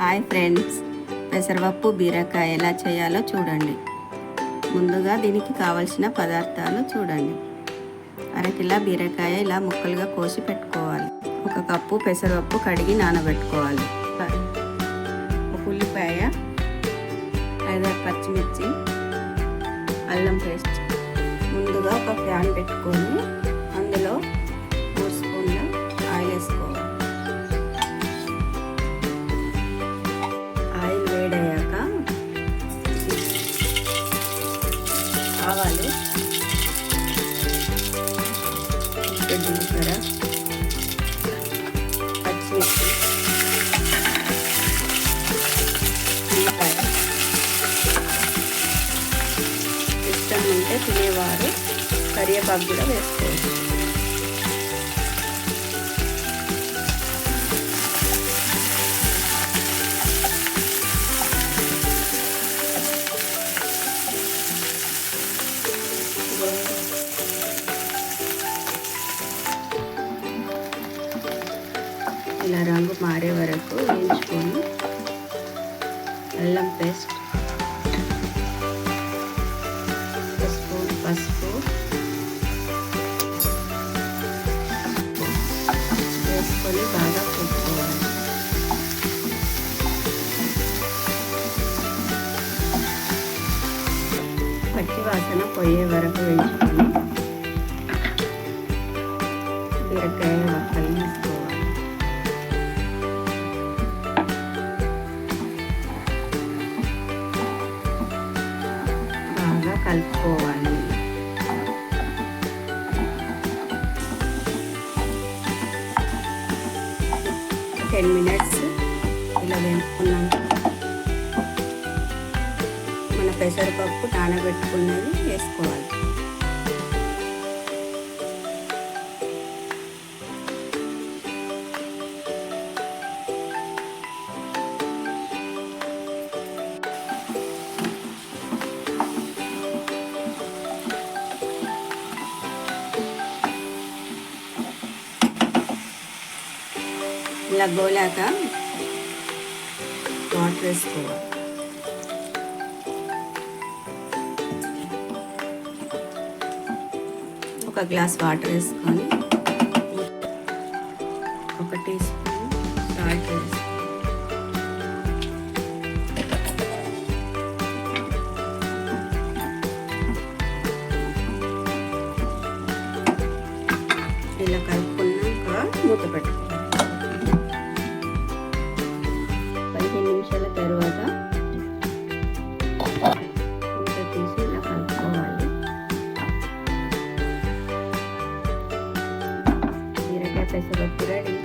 Hi friends. పెసరపప్పు బీరకాయ ఎలా చేయాలో చూడండి. ముందుగా దీనికి కావలసిన పదార్థాలు చూడండి. అరకిలా బీరకాయ ఇలా ముక్కలుగా కోసి పెట్టుకోవాలి. ఒక కప్పు పెసరపప్పు కడిగి నానబెట్టుకోవాలి. ఒక ఉల్లిపాయ ఐదారు పచ్చిమిర్చి అల్లం పేస్ట్. ముందుగా ఒక ప్యాన్ పెట్టుకొని ఆవాలు జీలకర్ర పచ్చిమిర్చి. ఉల్లిపాయ. ఇష్టం ఉంటే తినేవారు. కరివేపాకు కూడా వేసుకోవచ్చు. ఇలా రంగు మారే వరకు వేయించుకొని అల్లం పేస్ట్ పసుపు పసుపు వేసుకొని బాగా కలుపుకోవాలి పచ్చి వాసన పోయే వరకు వేయించుకోవాలి. బాగా కలుపుకోవాలి. టెన్ మినిట్స్ ఇలా వేపుకున్నాం. మన పెసరపప్పు నానబెట్టుకున్నది వేసుకోవాలి. ఇలా గోలాక వాటర్ వేసుకోవాలి ఒక గ్లాస్ వాటర్ వేసుకొని ఒక టీ స్పూన్ సాల్ట్ వేసుకోవాలి ఇలా కలుపుకున్నాక మూత పెట్టుకోవాలి. आता सगळं पुराणे